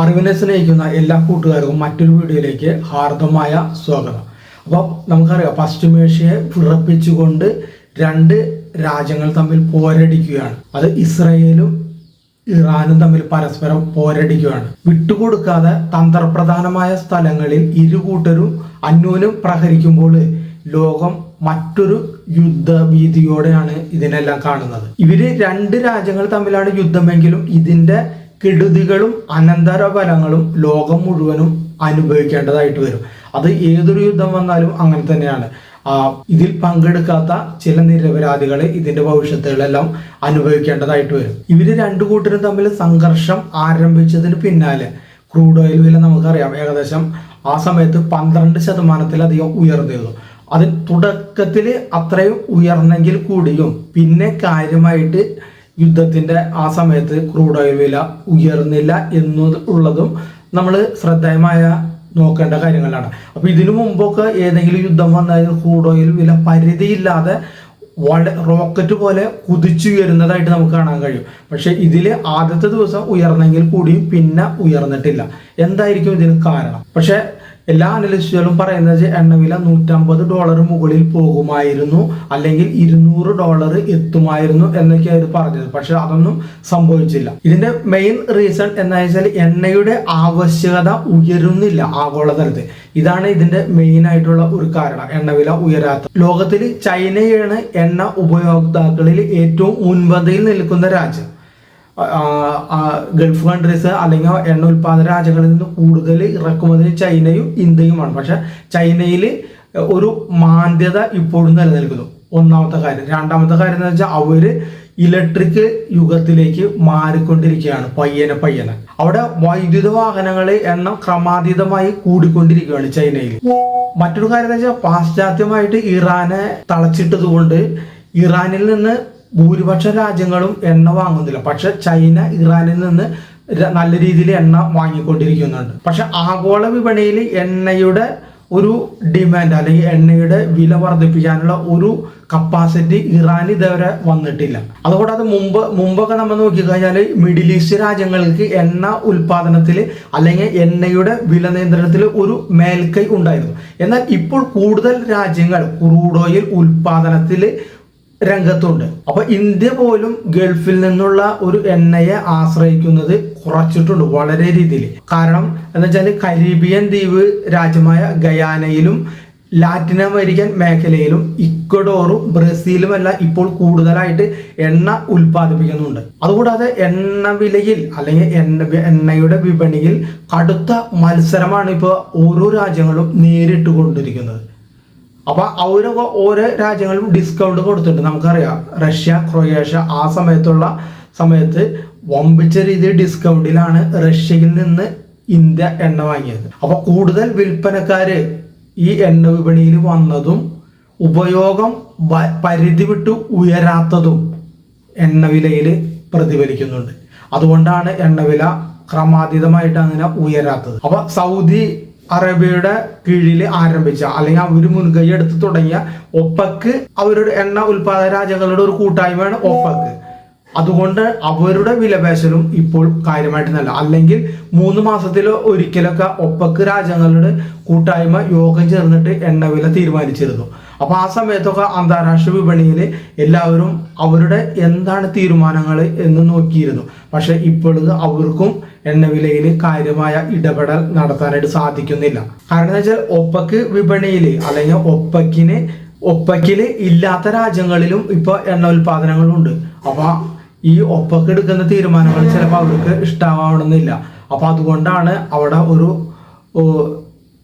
അറിവിനെ സ്നേഹിക്കുന്ന എല്ലാ കൂട്ടുകാർക്കും മറ്റൊരു വീഡിയോയിലേക്ക് ഹാർദമായ സ്വാഗതം. അപ്പോൾ നമുക്കറിയാം പശ്ചിമേഷ്യയെ വിറപ്പിച്ചുകൊണ്ട് രണ്ട് രാജ്യങ്ങൾ തമ്മിൽ പോരടിക്കുകയാണ്. അത് ഇസ്രയേലും ഇറാനും തമ്മിൽ പരസ്പരം പോരടിക്കുകയാണ്. വിട്ടുകൊടുക്കാതെ തന്ത്രപ്രധാനമായ സ്ഥലങ്ങളിൽ ഇരു കൂട്ടരും അന്യോന്യം പ്രഹരിക്കുമ്പോൾ ലോകം മറ്റൊരു യുദ്ധഭീതിയോടെയാണ് ഇതിനെല്ലാം കാണുന്നത്. ഇവർ രണ്ട് രാജ്യങ്ങൾ തമ്മിലാണ് യുദ്ധമെങ്കിലും ഇതിന്റെ കെടുതികളും അനന്തരഫലങ്ങളും ലോകം മുഴുവനും അനുഭവിക്കേണ്ടതായിട്ട് വരും. അത് ഏതൊരു യുദ്ധം വന്നാലും അങ്ങനെ തന്നെയാണ്. ഇതിൽ പങ്കെടുക്കാത്ത ചില നിരപരാധികളെ ഇതിന്റെ ഭവിഷ്യത്തുകളെല്ലാം അനുഭവിക്കേണ്ടതായിട്ട് വരും. ഇവർ രണ്ടു കൂട്ടരും തമ്മിൽ സംഘർഷം ആരംഭിച്ചതിന് പിന്നാലെ ക്രൂഡ് ഓയിൽ വില നമുക്കറിയാം. ഏകദേശം ആ സമയത്ത് പന്ത്രണ്ട് ശതമാനത്തിലധികം ഉയർന്നിരുന്നു. അത് തുടക്കത്തിൽ അത്രയും ഉയർന്നെങ്കിൽ കൂടിയും പിന്നെ കാര്യമായിട്ട് യുദ്ധത്തിന്റെ ആ സമയത്ത് ക്രൂഡ് ഓയിൽ വില ഉയർന്നില്ല എന്നുള്ളതും നമ്മൾ ശ്രദ്ധേയമായ നോക്കേണ്ട കാര്യങ്ങളാണ്. അപ്പോൾ ഇതിനു മുമ്പൊക്കെ ഏതെങ്കിലും യുദ്ധം വന്നാൽ ക്രൂഡ് ഓയിൽ വില പരിധിയില്ലാതെ വളരെ റോക്കറ്റ് പോലെ കുതിച്ചുയരുന്നതായിട്ട് നമുക്ക് കാണാൻ കഴിയും. പക്ഷേ ഇതിൽ ആദ്യത്തെ ദിവസം ഉയർന്നെങ്കിൽ കൂടിയും പിന്നെ ഉയർന്നിട്ടില്ല. എന്തായിരിക്കും ഇതിന് കാരണം? പക്ഷെ എല്ലാ അനലിസ്റ്റുകളും പറയുന്നത് എണ്ണവില നൂറ്റമ്പത് ഡോളർ മുകളിൽ പോകുമായിരുന്നു അല്ലെങ്കിൽ ഇരുന്നൂറ് ഡോളർ എത്തുമായിരുന്നു എന്നൊക്കെയായിരുന്നു പറഞ്ഞത്. പക്ഷെ അതൊന്നും സംഭവിച്ചില്ല. ഇതിന്റെ മെയിൻ റീസൺ എന്താ വെച്ചാൽ എണ്ണയുടെ ആവശ്യകത ഉയരുന്നില്ല ആഗോളതലത്തിൽ. ഇതാണ് ഇതിന്റെ മെയിൻ ആയിട്ടുള്ള ഒരു കാരണം എണ്ണവില ഉയരാത്ത ലോകത്തിൽ ചൈനയാണ് എണ്ണ ഉപയോക്താക്കളിൽ ഏറ്റവും മുൻപന്തിയിൽ നിൽക്കുന്ന രാജ്യം. ഗൾഫ് കൺട്രീസ് അല്ലെങ്കിൽ എണ്ണ ഉൽപാദന രാജ്യങ്ങളിൽ നിന്ന് കൂടുതൽ ഇറക്കുമതി ചൈനയും ഇന്ത്യയുമാണ്. പക്ഷെ ചൈനയിൽ ഒരു മാന്ദ്യത ഇപ്പോഴും നിലനിൽക്കുന്നു. ഒന്നാമത്തെ കാര്യം. രണ്ടാമത്തെ കാര്യം എന്ന് വെച്ചാൽ അവർ ഇലക്ട്രിക് യുഗത്തിലേക്ക് മാറിക്കൊണ്ടിരിക്കുകയാണ്. പയ്യനെ പയ്യനെ. അവിടെ വൈദ്യുത വാഹനങ്ങളെ എണ്ണം ക്രമാതീതമായി കൂടിക്കൊണ്ടിരിക്കുകയാണ് ചൈനയിൽ. മറ്റൊരു കാര്യം എന്ന് വെച്ചാൽ പാശ്ചാത്യമായിട്ട് ഇറാനെ തളച്ചിട്ടതുകൊണ്ട് ഇറാനിൽ നിന്ന് ഭൂരിപക്ഷ രാജ്യങ്ങളും എണ്ണ വാങ്ങുന്നില്ല. പക്ഷെ ചൈന ഇറാനിൽ നിന്ന് നല്ല രീതിയിൽ എണ്ണ വാങ്ങിക്കൊണ്ടിരിക്കുന്നുണ്ട്. പക്ഷെ ആഗോള വിപണിയിൽ എണ്ണയുടെ ഒരു ഡിമാൻഡ് അല്ലെങ്കിൽ എണ്ണയുടെ വില വർദ്ധിപ്പിക്കാനുള്ള ഒരു കപ്പാസിറ്റി ഇറാൻ ഇതുവരെ വന്നിട്ടില്ല. അതുകൂടാതെ മുമ്പ് മുമ്പൊക്കെ നമ്മൾ നോക്കിക്കഴിഞ്ഞാൽ മിഡിൽ ഈസ്റ്റ് രാജ്യങ്ങൾക്ക് എണ്ണ ഉൽപാദനത്തിൽ അല്ലെങ്കിൽ എണ്ണയുടെ വില നിയന്ത്രണത്തിൽ ഒരു മേൽക്കൈ ഉണ്ടായിരുന്നു. എന്നാൽ ഇപ്പോൾ കൂടുതൽ രാജ്യങ്ങൾ ക്രൂഡ് ഓയിൽ ഉൽപാദനത്തിൽ രംഗത്തുണ്ട്. അപ്പൊ ഇന്ത്യ പോലും ഗൾഫിൽ നിന്നുള്ള ഒരു എണ്ണയെ ആശ്രയിക്കുന്നത് കുറച്ചിട്ടുണ്ട് വളരെ രീതിയിൽ. കാരണം എന്ന് വെച്ചാൽ കരീബിയൻ ദ്വീപ് രാജ്യമായ ഗയാനയിലും ലാറ്റിൻ അമേരിക്കൻ മേഖലയിലും ഇക്വഡോറും ബ്രസീലും എല്ലാം ഇപ്പോൾ കൂടുതലായിട്ട് എണ്ണ ഉൽപ്പാദിപ്പിക്കുന്നുണ്ട്. അതുകൂടാതെ എണ്ണ വിലയിൽ അല്ലെങ്കിൽ എണ്ണ എണ്ണയുടെ വിപണിയിൽ കടുത്ത മത്സരമാണ് ഇപ്പോൾ ഓരോ രാജ്യങ്ങളും നേരിട്ട് കൊണ്ടിരിക്കുന്നത്. അപ്പൊ അവരൊക്കെ ഓരോ രാജ്യങ്ങളും ഡിസ്കൗണ്ട് കൊടുത്തിട്ടുണ്ട്. നമുക്കറിയാം. റഷ്യ ക്രൊയേഷ്യ ആ സമയത്തുള്ള സമയത്ത് വമ്പിച്ച രീതിയിൽ ഡിസ്കൗണ്ടിലാണ് റഷ്യയിൽ നിന്ന് ഇന്ത്യ എണ്ണ വാങ്ങിയത്. അപ്പൊ കൂടുതൽ വിൽപ്പനക്കാര് ഈ എണ്ണ വിപണിയിൽ വന്നതും ഉപയോഗം പരിധി വിട്ട് ഉയരാത്തതും എണ്ണ എണ്ണവിലയിൽ പ്രതിഫലിക്കുന്നുണ്ട്. അതുകൊണ്ടാണ് എണ്ണവില ക്രമാതീതമായിട്ട് അങ്ങനെ ഉയരാത്തത്. അപ്പൊ സൗദി അറേബ്യയുടെ കീഴിൽ ആരംഭിച്ച അല്ലെങ്കിൽ അവർ മുൻകൈ എടുത്ത് തുടങ്ങിയ ഒപ്പക്ക് അവരുടെ എണ്ണ ഉൽപാദന രാജ്യങ്ങളുടെ ഒരു കൂട്ടായ്മയാണ് ഒപ്പക്ക് അതുകൊണ്ട് അവരുടെ വിലപേശലും ഇപ്പോൾ കാര്യമായിട്ട് നല്ല അല്ലെങ്കിൽ മൂന്ന് മാസത്തിലോ ഒരിക്കലൊക്കെ ഒപ്പക്ക് രാജ്യങ്ങളുടെ കൂട്ടായ്മ യോഗം ചേർന്നിട്ട് എണ്ണവില തീരുമാനിച്ചിരുന്നു. അപ്പൊ ആ സമയത്തൊക്കെ അന്താരാഷ്ട്ര വിപണിയിൽ എല്ലാവരും അവരുടെ എന്താണ് തീരുമാനങ്ങൾ എന്ന് നോക്കിയിരുന്നു. പക്ഷെ ഇപ്പോഴത് അവർക്കും എണ്ണവിലയിൽ കാര്യമായ ഇടപെടൽ നടത്താനായിട്ട് സാധിക്കുന്നില്ല. കാരണം എന്ന് വെച്ചാൽ ഒപ്പക്ക് വിപണിയിൽ അല്ലെങ്കിൽ ഒപ്പക്കിന് ഒപ്പക്കിൽ ഇല്ലാത്ത രാജ്യങ്ങളിലും ഇപ്പൊ എണ്ണ ഉൽപാദനങ്ങളുണ്ട്. അപ്പൊ ഈ ഒപ്പക്ക് എടുക്കുന്ന തീരുമാനങ്ങൾ ചിലപ്പോൾ അവർക്ക് ഇഷ്ടമാവണമെന്നില്ല അപ്പൊ അതുകൊണ്ടാണ് അവിടെ ഒരു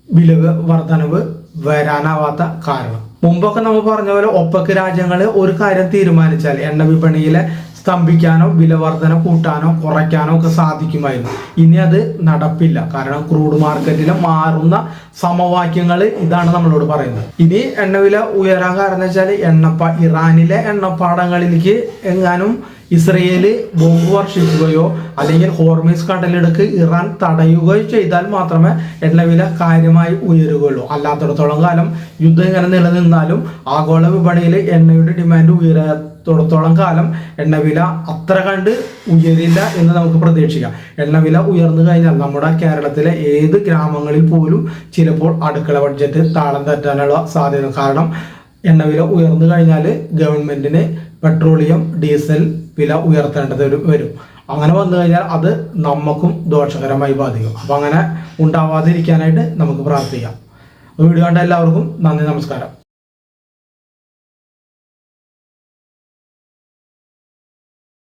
വില വർധനവ് വരാനാവാത്ത കാരണം. മുമ്പൊക്കെ നമ്മൾ പറഞ്ഞ പോലെ ഒപ്പക്ക് രാജ്യങ്ങൾ ഒരു കാര്യം തീരുമാനിച്ചാൽ എണ്ണ വിപണിയിലെ സ്തംഭിക്കാനോ വില വർധന കൂട്ടാനോ കുറയ്ക്കാനോ ഒക്കെ സാധിക്കുമായിരുന്നു. ഇനി അത് നടപ്പില്ല. കാരണം ക്രൂഡ് മാർക്കറ്റിലെ മാറുന്ന സമവാക്യങ്ങൾ ഇതാണ് നമ്മളോട് പറയുന്നത്. ഇനി എണ്ണവില ഉയരാൻ കാരണം വെച്ചാൽ എണ്ണപ്പ ഇറാനിലെ എണ്ണപ്പാടങ്ങളിലേക്ക് എങ്ങാനും ഇസ്രയേൽ ബോംബ് വർഷിക്കുകയോ അല്ലെങ്കിൽ ഹോർമീസ് കടലിടുക്ക് ഇറാൻ തടയുകയോ ചെയ്താൽ മാത്രമേ എണ്ണവില കാര്യമായി ഉയരുകയുള്ളൂ. അല്ലാത്തിടത്തോളം കാലം യുദ്ധം ഇങ്ങനെ നിലനിന്നാലും ആഗോള വിപണിയിൽ എണ്ണയുടെ ഡിമാൻഡ് ഉയരാ തൊടത്തോളം കാലം എണ്ണവില അത്ര കണ്ട് ഉയരില്ല എന്ന് നമുക്ക് പ്രതീക്ഷിക്കാം. എണ്ണവില ഉയർന്നു കഴിഞ്ഞാൽ നമ്മുടെ കേരളത്തിലെ ഏത് ഗ്രാമങ്ങളിൽ പോലും ചിലപ്പോൾ അടുക്കള ബഡ്ജറ്റ് താളം തെറ്റാനുള്ള സാധ്യത കാരണം എണ്ണവില ഉയർന്നു കഴിഞ്ഞാൽ ഗവൺമെന്റിന് പെട്രോളിയം ഡീസൽ വില ഉയർത്തേണ്ടത് വരും. അങ്ങനെ വന്നു കഴിഞ്ഞാൽ അത് നമുക്കും ദോഷകരമായി ബാധിക്കും. അപ്പം അങ്ങനെ ഉണ്ടാവാതിരിക്കാനായിട്ട് നമുക്ക് പ്രാർത്ഥിക്കാം. വീഡിയോ കണ്ട എല്ലാവർക്കും നന്ദി നമസ്കാരം.